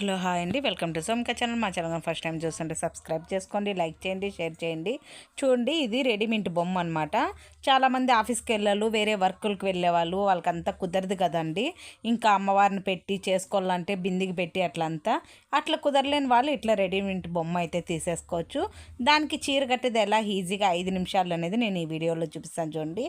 Hello hi అండి. Welcome to Somaka channel. మా channel first time చూస్తుంటే సబ్స్క్రైబ్ చేసుకోండి లైక్ చేయండి షేర్ చేయండి. చూడండి ఇది రెడీమేడ్ బొమ్మ అనమాట చాలామంది ఆఫీస్కి వెళ్ళాలి వేరే వర్కులకు వెళ్ళే వాళ్ళు వాళ్ళకంతా కుదరదు కదండి. ఇంకా అమ్మవారిని పెట్టి చేసుకోవాలంటే బిందికి పెట్టి అట్లంతా. అట్లా కుదరలేని వాళ్ళు ఇట్లా రెడీమేడ్ బొమ్మ అయితే తీసేసుకోవచ్చు. దానికి చీర కట్టేది ఎలా? ఈజీగా ఐదు నిమిషాలు అనేది నేను ఈ వీడియోలో చూపిస్తాను చూడండి.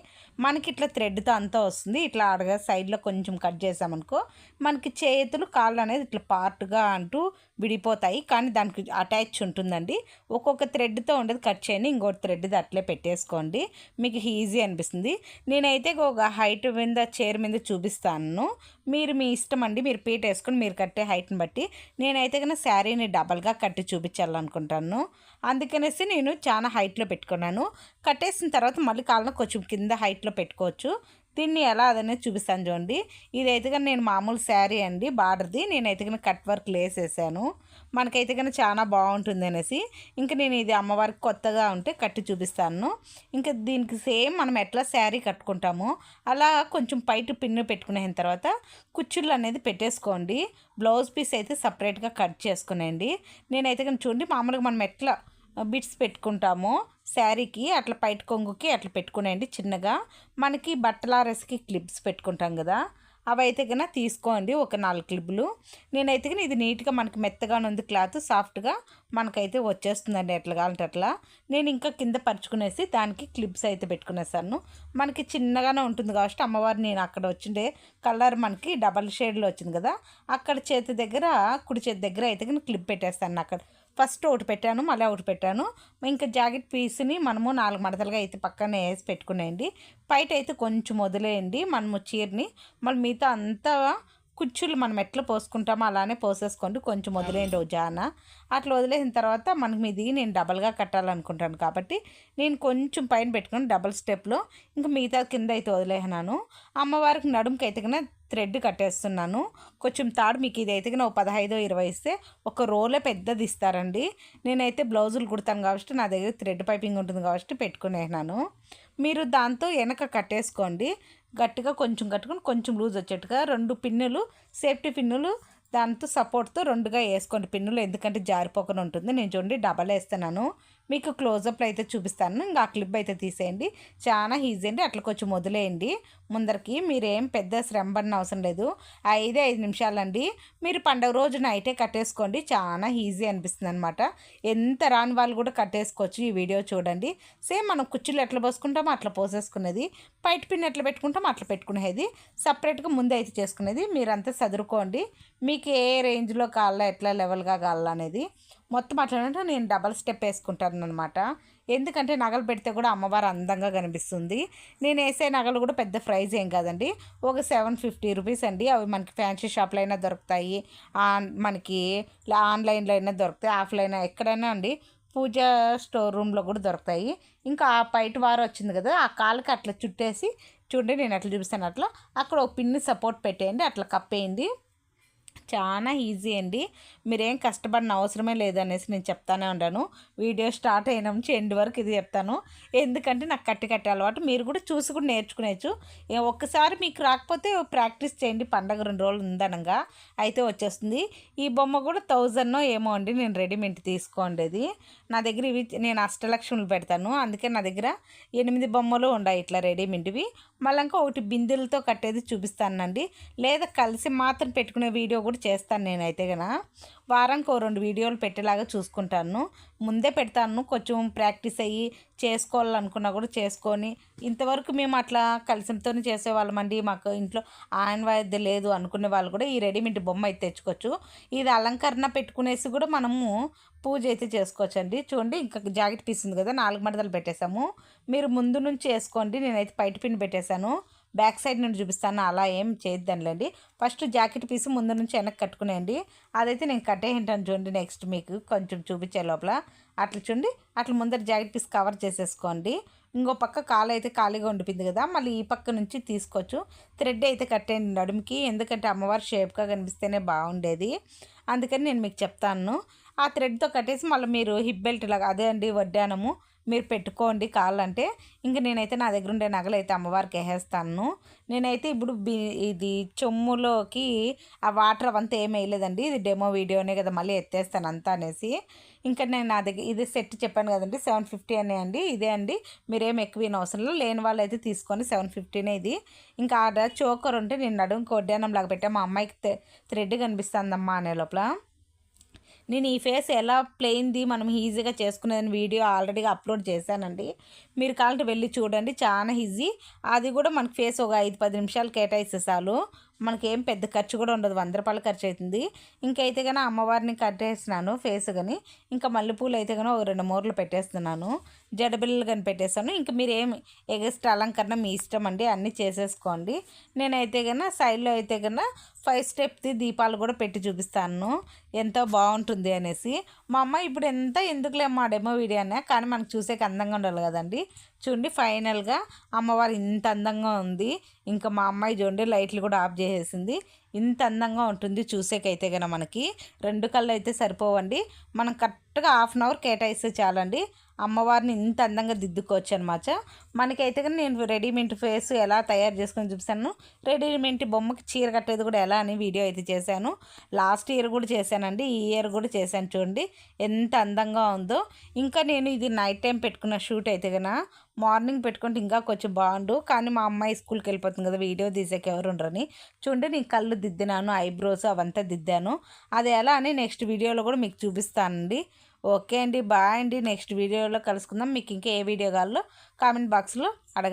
మనకి ఇట్లా థ్రెడ్తో అంతా వస్తుంది. ఇట్లా అడగా సైడ్లో కొంచెం కట్ చేసామనుకో మనకి చేతులు కాళ్ళు అనేది ఇట్లా పార్ట్గా అంటూ విడిపోతాయి. కానీ దానికి అటాచ్ ఉంటుందండి. ఒక్కొక్క థ్రెడ్తో ఉండేది కట్ చేయండి ఇంకోటి థ్రెడ్ది అట్లే పెట్టేసుకోండి. మీకు ఈజీ అనిపిస్తుంది. నేనైతే ఒక హైట్ మీద చైర్ మీద చూపిస్తాను. మీరు మీ ఇష్టం అండి మీరు పీట వేసుకొని మీరు కట్టే హైట్ని బట్టి. నేనైతే కన్నా శారీని డబల్గా కట్టి చూపించాలనుకుంటాను. అందుకనేసి నేను చాలా హైట్లో పెట్టుకున్నాను. కట్టేసిన తర్వాత మళ్ళీ కాళ్ళను కొంచెం కింద హైట్లో పెట్టుకోవచ్చు. దీన్ని ఎలా అదనేది చూపిస్తాను చూడండి. ఇదైతే కానీ నేను మామూలు శారీ అండి బార్డర్ది. నేనైతే కానీ కట్ వర్క్ లేసేసాను. మనకైతే కానీ చాలా బాగుంటుంది అనేసి ఇంకా నేను ఇది అమ్మవారికి కొత్తగా ఉంటే కట్టి చూపిస్తాను. ఇంకా దీనికి సేమ్ మనం ఎట్లా శారీ కట్టుకుంటామో అలా కొంచెం పైట పిన్ను పెట్టుకునేసిన తర్వాత కుచ్చుళ్ళు అనేది పెట్టేసుకోండి. బ్లౌజ్ పీస్ అయితే సపరేట్గా కట్ చేసుకునేయండి నేనైతే కానీ చూడండి మామూలుగా మనం ఎట్లా బిట్స్ పెట్టుకుంటామో శారీకి అట్లా పైట కొంగుకి అట్లా పెట్టుకునేయండి చిన్నగా. మనకి బట్టలారెస్కి క్లిప్స్ పెట్టుకుంటాం కదా అవి అయితే కన్నా తీసుకోండి ఒక నాలుగు క్లిప్లు నేనైతే కానీ ఇది నీట్గా మనకి మెత్తగా ఉంది క్లాత్ సాఫ్ట్గా మనకైతే వచ్చేస్తుందండి ఎట్లా కావాలంటే అట్లా. నేను ఇంకా కింద పరుచుకునేసి దానికి క్లిప్స్ అయితే పెట్టుకునేసాను. మనకి చిన్నగానే ఉంటుంది కాబట్టి అమ్మవారు నేను అక్కడ వచ్చిండే కలర్ మనకి డబల్ షేడ్లో వచ్చింది కదా అక్కడ చేతి దగ్గర కుడి చేతి దగ్గర అయితే కానీ క్లిప్ పెట్టేస్తాను అక్కడ. ఫస్ట్ ఒకటి పెట్టాను మళ్ళీ ఒకటి పెట్టాను. ఇంకా జాకెట్ పీస్ని మనము నాలుగు మడతలుగా అయితే పక్కన వేసి పెట్టుకునేయండి. బయట అయితే కొంచెం వదిలేయండి మనము చీరని. మళ్ళీ మిగతా అంతా కుచ్చులు మనం ఎట్లా పోసుకుంటామో అలానే పోసేసుకోండి. కొంచెం వదిలేయండి ఓ జాన అట్లా వదిలేసిన తర్వాత మనకి మీది నేను డబల్గా కట్టాలనుకుంటాను కాబట్టి నేను కొంచెం పైన పెట్టుకుని డబల్ స్టెప్లో ఇంకా మిగతా కింద అయితే వదిలేసినాను. అమ్మవారికి నడుముకి అయితే థ్రెడ్ కట్టేస్తున్నాను. కొంచెం తాడు మీకు ఇది అయితే ఒక పదహైదో ఇరవై ఇస్తే ఒక రోలే పెద్దది ఇస్తారండి. నేనైతే బ్లౌజులు కుడతాను కాబట్టి నా దగ్గర థ్రెడ్ పైపింగ్ ఉంటుంది కాబట్టి పెట్టుకునేనాను మీరు దాంతో వెనక కట్టేసుకోండి. గట్టిగా కొంచెం కట్టుకొని కొంచెం లూజ్ వచ్చేట్టుగా రెండు పిన్నులు సేఫ్టీ పిన్నులు దాంతో సపోర్ట్తో రెండుగా వేసుకోండి. పిన్నులు ఎందుకంటే జారిపోకుండా ఉంటుంది. నేను చూడండి డబల్ వేస్తున్నాను. మీకు క్లోజప్లో అయితే చూపిస్తాను. ఇంకా ఆ క్లిప్ అయితే తీసేయండి. చాలా ఈజీ అండి. అట్లా కొంచెం వదిలేయండి. ముందరికి మీరేం పెద్ద శ్రమ పడిన అవసరం లేదు. ఐదే ఐదు నిమిషాలండి. మీరు పండుగ రోజు నైటే కట్టేసుకోండి. చాలా ఈజీ అనిపిస్తుంది అనమాట ఎంత రాని వాళ్ళు కూడా కట్టేసుకోవచ్చు ఈ వీడియో చూడండి. సేమ్ మనం కుర్చీలు ఎట్లా పోసుకుంటామో అట్లా పోసేసుకునేది. పైట పిన్ ఎట్లా పెట్టుకుంటామో అట్లా పెట్టుకునేది. సపరేట్గా ముందే అయితే చేసుకునేది. మీరంతా చదువుకోండి మీకు ఏ రేంజ్లో కావాలా ఎట్లా లెవెల్గా కావాలా అనేది. మొత్తం అట్లా నేను డబల్ స్టెప్ వేసుకుంటాను అనమాట ఎందుకంటే నగలు పెడితే కూడా అమ్మవారు అందంగా కనిపిస్తుంది. నేను వేసే నగలు కూడా పెద్ద ప్రైజ్ ఏం కాదండి. ఒక సెవెన్ ఫిఫ్టీ రూపీస్ అండి. అవి మనకి ఫ్యాన్సీ షాప్లో అయినా దొరుకుతాయి. మనకి ఆన్లైన్లో అయినా దొరుకుతాయి. ఆఫ్లైన్ ఎక్కడైనా అండి. పూజ స్టోర్ రూమ్లో కూడా దొరుకుతాయి. ఇంకా ఆ బయట వారు వచ్చింది కదా ఆ కాళ్ళకి అట్లా చుట్టేసి చూడండి నేను అట్లా చూపిస్తాను అట్లా. అక్కడ ఒక పిన్ని సపోర్ట్ పెట్టేయండి. అట్లా కప్పేయండి. చాలా ఈజీ అండి. మీరేం కష్టపడిన అవసరమే లేదనేసి నేను చెప్తానే ఉన్నాను వీడియో స్టార్ట్ అయిన నుంచి ఎండ్ వరకు ఇది చెప్తాను. ఎందుకంటే నాకు కట్టి కట్టే అలవాటు. మీరు కూడా చూసి కూడా నేర్చుకునేచ్చు. ఒక్కసారి మీకు రాకపోతే ప్రాక్టీస్ చేయండి. పండగ రెండు రోజులు ఉందనగా అయితే వచ్చేస్తుంది. ఈ బొమ్మ కూడా థౌజండ్ ఏమో అండి. నేను రెడీమేడ్ తీసుకోండేది నా దగ్గర ఇవి నేను అష్టలక్ష్ములు పెడతాను. అందుకే నా దగ్గర ఎనిమిది బొమ్మలు ఉన్నాయి ఇట్లా రెడీమేడ్వి. మళ్ళీ ఇంకా ఒకటి బిందెలతో కట్టేది చూపిస్తానండి. లేదా కలిసి మాత్రం పెట్టుకునే వీడియో కూడా చేస్తాను నేనైతే కదా వారానికి ఓ రెండు వీడియోలు పెట్టేలాగా చూసుకుంటాను. ముందే పెడతాను. కొంచెం ప్రాక్టీస్ అయ్యి చేసుకోవాలనుకున్నా కూడా చేసుకొని. ఇంతవరకు మేము అట్లా కలిసితో చేసేవాళ్ళమండి. మాకు ఇంట్లో ఆయన వాయిద్య లేదు అనుకునే వాళ్ళు కూడా ఈ రెడీమేడ్ బొమ్మ అయితే తెచ్చుకోవచ్చు. ఇది అలంకరణ పెట్టుకునేసి కూడా మనము పూజ అయితే చేసుకోవచ్చండి. చూడండి ఇంకా జాకెట్ పీస్ ఉంది కదా నాలుగు మడతలు పెట్టేశాము. మీరు ముందు నుంచి వేసుకోండి నేనైతే పైట పిన్ పెట్టేశాను. బ్యాక్ సైడ్ నుండి చూపిస్తాను అలా ఏం చేయొద్దానులేండి ఫస్ట్ జాకెట్ పీస్ ముందు నుంచి వెనక్కి కట్టుకునేయండి. అదైతే నేను కట్టేయంటాను చూడండి నెక్స్ట్ మీకు కొంచెం చూపించే లోపల. అట్లా చూడండి అట్లా ముందర జాకెట్ పీస్ కవర్ చేసేసుకోండి. ఇంకో పక్క కాలు అయితే ఖాళీగా ఉండిపోయింది కదా మళ్ళీ ఈ పక్క నుంచి తీసుకోవచ్చు. థ్రెడ్ అయితే కట్టేయండి నడుముకి ఎందుకంటే అమ్మవారి షేప్గా కనిపిస్తేనే బాగుండేది. అందుకని నేను మీకు చెప్తాను. ఆ థ్రెడ్తో కట్టేసి మళ్ళీ మీరు హిప్ బెల్ట్ లాగా అదే అండి వడ్డానము మీరు పెట్టుకోండి కావాలంటే ఇంకా నేనైతే నా దగ్గర ఉండే నగలు అయితే అమ్మవారికి వేసేస్తాను. నేనైతే ఇప్పుడు బి ఇది చెమ్ములోకి ఆ వాటర్ అవంతా ఏం వేయలేదండి. ఇది డెమో వీడియోనే కదా మళ్ళీ ఎత్తేస్తాను అంతా అనేసి. ఇంకా నేను నా దగ్గర ఇది సెట్ చెప్పాను కదండి సెవెన్ ఫిఫ్టీ అనే అండి ఇదే అండి. మీరేం ఎక్కువ అవసరం లేదు లేని వాళ్ళు అయితే తీసుకొని సెవెన్ ఫిఫ్టీనే ఇది. ఇంకా ఆడ చోకర్ ఉంటే నేను నడుము కొడ్డానం లాగా పెట్టా మా అమ్మాయికి థ్రెడ్ కనిపిస్తుందమ్మా అనే లోపల. నేను ఈ ఫేస్ ఎలా ప్లెయిన్ది మనం ఈజీగా చేసుకునేదని వీడియో ఆల్రెడీగా అప్లోడ్ చేశానండి. మీరు కావాలంటే వెళ్ళి చూడండి చాలా ఈజీ. అది కూడా మనకి ఫేస్ ఒక ఐదు పది నిమిషాలు కేటాయిస్తే చాలు. మనకేం పెద్ద ఖర్చు కూడా ఉండదు. వంద రూపాయలు ఖర్చు అవుతుంది ఇంకైతే కానీ అమ్మవారిని కట్టేస్తున్నాను ఫేస్ కానీ ఇంకా మల్లెపూలు అయితే కానీ ఒక రెండు మూరలు పెట్టేస్తున్నాను. జడబిల్లలు కానీ పెట్టేస్తాను ఇంకా మీరు ఎగస్ట్రా అలంకరణ మీ ఇష్టం అండి అన్నీ చేసేసుకోండి. నేనైతే కన్నా సైడ్లో అయితే కన్నా ఫైవ్ స్టెప్ది దీపాలు కూడా పెట్టి చూపిస్తాను. ఎంతో బాగుంటుంది అనేసి. మా అమ్మ ఇప్పుడు ఎంత ఎందుకులే మా డెమో వీడియో అనే కానీ మనకు చూసేకి అందంగా ఉండాలి కదండి. చూడండి ఫైనల్గా అమ్మవారు ఇంత అందంగా ఉంది. ఇంకా మా అమ్మాయి చూడండి లైట్లు కూడా ఆఫ్ చేసేసింది. ఇంత అందంగా ఉంటుంది చూసేకైతే కనుక మనకి. రెండు కళ్ళు అయితే సరిపోవండి. మనం కరెక్ట్గా హాఫ్ అన్ అవర్ కేటాయిస్తే చాలండి. అమ్మవారిని ఇంత అందంగా దిద్దుకోవచ్చు అనమాట మనకైతే కానీ నేను రెడీమేడ్ ఫేస్ ఎలా తయారు చేసుకొని చూపిస్తాను. రెడీమేడ్ బొమ్మకి చీర కట్టేది కూడా ఎలా అని వీడియో అయితే చేశాను. లాస్ట్ ఇయర్ కూడా చేశానండి. ఈ ఇయర్ కూడా చేశాను చూడండి. ఎంత అందంగా ఉందో. ఇంకా నేను ఇది నైట్ టైం పెట్టుకున్న షూట్ అయితే కనుక మార్నింగ్ పెట్టుకుంటే ఇంకా కొంచెం బాగుండు. కానీ మా అమ్మాయి స్కూల్కి వెళ్ళిపోతుంది కదా వీడియో తీసాక ఎవరు ఉండరని. చూడండి నేను కళ్ళు దిద్దినాను ఐబ్రోస్ అవంతా దిద్దాను. అది ఎలా అని నెక్స్ట్ వీడియోలో కూడా మీకు చూపిస్తానండి. ఓకే అండి బాయ్ అండి. నెక్స్ట్ వీడియోలో కలుసుకుందాం. మీకు ఇంకా ఏ వీడియో కావాలో కామెంట్ బాక్స్లో అడగ